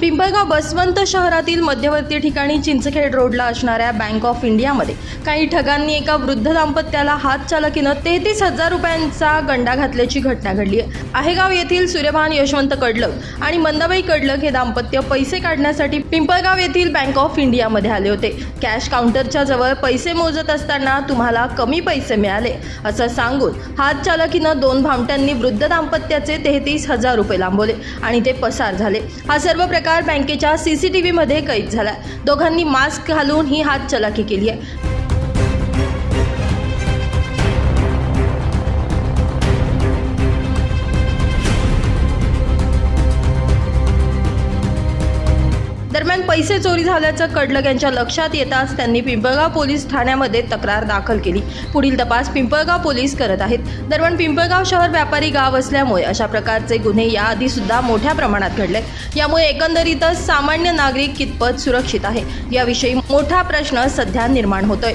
Pimpalgaon Baswant शहरातील मध्यवर्ती ठिकाणी चिंचखेड रोडला असणाऱ्या बँक ऑफ इंडियामध्ये काही ठगांनी एका वृद्ध दाम्पत्याला हात चालकीनं तेहतीस हजार रुपयांचा गंडा घातल्याची घटना घडली आहे आहेगाव येथील सूर्यभान यशवंत कडलक आणि मंदाबाई कडलक हे दाम्पत्य पैसे काढण्यासाठी पिंपळगाव येथील बँक ऑफ इंडियामध्ये आले होते. कॅश काउंटरच्या जवळ पैसे मोजत असताना तुम्हाला कमी पैसे मिळाले असं सांगून हात चालकीनं दोन भामट्यांनी वृद्ध दाम्पत्याचे तेहतीस हजार रुपये लांबवले आणि ते पसार झाले. हा सर्व प्रकार बँकेच्या सीसीटीव्हीमध्ये कैद झाला दोघांनी मास्क घालून ही हात चलाकी केली आहे. दरम्यान पैसे चोरी झाल्याचं कडलक यांच्या लक्षात येताच त्यांनी पिंपळगाव पोलीस ठाण्यामध्ये तक्रार दाखल केली. पुढील तपास पिंपळगाव पोलीस करत आहेत. दरम्यान पिंपळगाव शहर व्यापारी गाव असल्यामुळे अशा प्रकारचे गुन्हे याआधी सुद्धा मोठ्या प्रमाणात घडले यामुळे एकंदरीतच सामान्य नागरिक कितपत सुरक्षित आहे? याविषयी मोठा प्रश्न सध्या निर्माण होतोय.